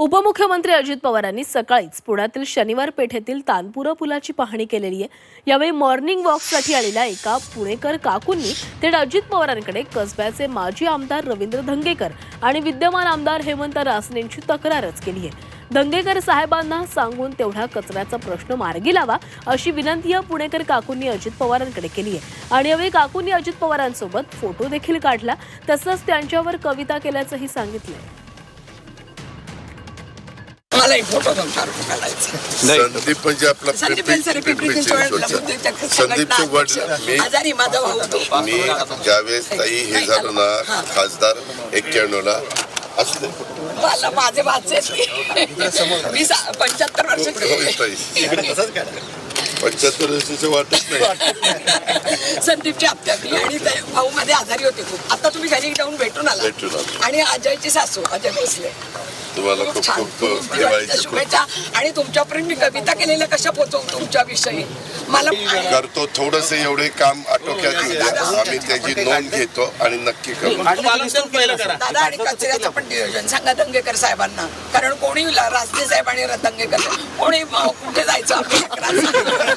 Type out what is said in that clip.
उपमुख्यमंत्री अजित पवारांनी सकाळीच पुण्यातील शनिवार पेठेतील तानपुरा पुलाची पाहणी केलेली आहे. यावेळी मॉर्निंग वॉकसाठी आलेल्या एका पुणेकर काकूंनी थेट अजित पवारांकडे कसब्याचे माजी आमदार रवींद्र धंगेकर आणि विद्यमान आमदार हेमंत रासनेंची तक्रारच केली आहे. धंगेकर साहेबांना सांगून तेवढा कचऱ्याचा प्रश्न मार्गी लावा अशी विनंती या पुणेकर काकूंनी अजित पवारांकडे केली आहे. आणि यावेळी काकूंनी अजित पवारांसोबत फोटो देखील काढला. तसंच त्यांच्यावर कविता केल्याचंही सांगितलंय मला एक फोटो तुमच्यावर घालायचा संदीप म्हणजे आपला संदीप पिंपरी- सर पिंपरी पिंपरी चिंचवडला चिंचवडचा. बुद्धिच्या संदीपचे वडील संघटना मी आजारी माझा भाऊ तो मी ज्यावेळेस ताई हे झालं ना खासदार एक्क्याण्णव ला असले. मला माझे मी पंच्याहत्तर वर्ष पंच्याहत्तर वर्षाचं वाटत नाही. संदीपची हत्या मी आणि ते भाऊ मध्ये आजारी होते खूप. आता तुम्ही घरी जाऊन भेटून आला. भेटून आलो. आणि अजयची सासू अजय भोसले. तुम्हाला खूप खूप दिवाळीच्या दिवाळीच्या खूप शुभेच्छा. आणि तुमच्यापर्यंत मी कविता केलेल्या कशा पोहोचवू तुमच्याविषयी? मला करतो थोडस एवढे काम आटोक्यात येऊ. आम्ही त्याची नोंद घेतो आणि नक्की करू. दादा आणि कचऱ्याचं पण नियोजन सांगा दंगेकर साहेबांना. कारण कोणी राजने साहेब आणि दंगेकर कोणी कुठे जायचं? आपल्या